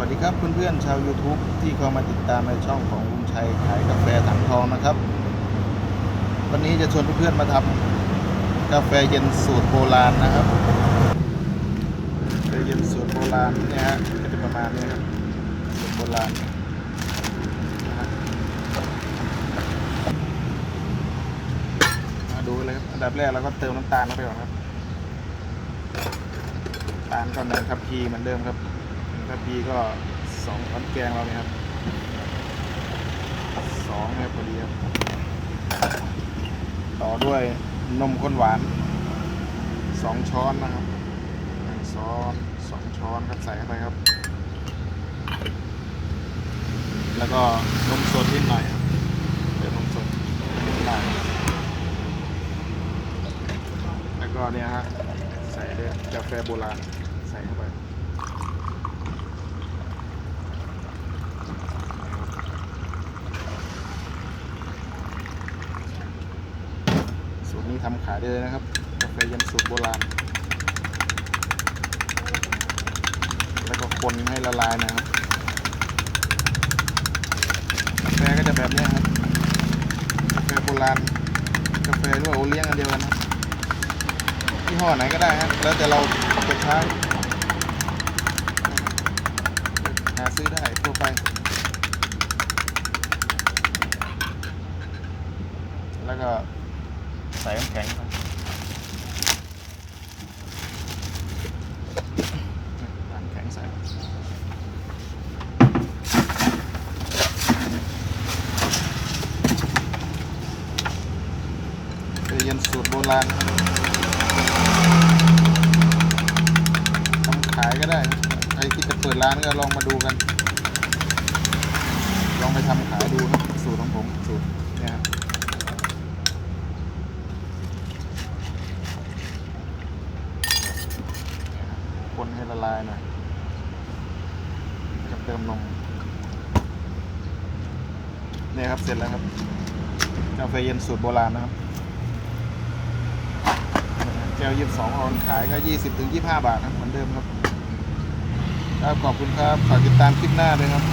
วัสดีครับเพื่อนๆชาว YouTube ที่เข้ามาติดตามในช่องของลุงชัยขายกาแฟถังทองนะครับ วันนี้จะชวนเพื่อนๆมาทำกาแฟเย็นสูตรโบราณนะครับกาแฟเย็นสูตรโบราณเนี่ยฮะก็จะประมาณนี้ครับสูตรโบราณมาดูเลยครับอันดับแรกเราก็เติมน้ำตาลเข้าไปก่อนครับตาลก็หนึ่งทัพพีเหมือนเดิมครับ หนึ่งทัพพีก็สองช้นแกงเราเนี่ยครับสองนะครับพอดีครับ ต่อด้วยนมข้นหวานสองช้อนนะครับหนึ่งช้อนสองช้อนครับใส่เข้าไปครับ แล้วก็นมสดนิดหน่อยครับเติมนมสดนิดหน่อยแล้วก็เนี่ยฮะใส่ด้วยกาแฟโบราณใส่เข้าไป สูตร นี้ทำขายได้เลยนะครับกาแฟเย็นสูตรโบราณ แล้วก็คนให้ละลายนะครับกาแฟก็จะแบบนี้ครับกาแฟโบราณกาแฟหรือว่าโอเลี้ยงอันเดียวกันครับยี่ห้อไหนก็ได้ครับแล้วแต่เราจะใช้หาซื้อได้ทั่วไป แล้วก็ ใส่น้ำแข็งไปน้ำแข็งใส่เย็นสูตรโบราณทำขายก็ได้ใครที่จะเปิดร้านก็ลองมาดูกัน ลองไปทำขายดูสูตรของผมสูตรเนี่ย คนให้ละลายหน่อยกับเติมนมเนี่ยครับเสร็จแล้วครับกาแฟเย็นสูตรโบราณนะครับแก้วยี่สิบสองออนขายก็ยี่สิบถึงยี่ห้าบาทครับเหมือนเดิมครับครับขอบคุณครับฝากติดตามคลิปหน้าด้วยครับ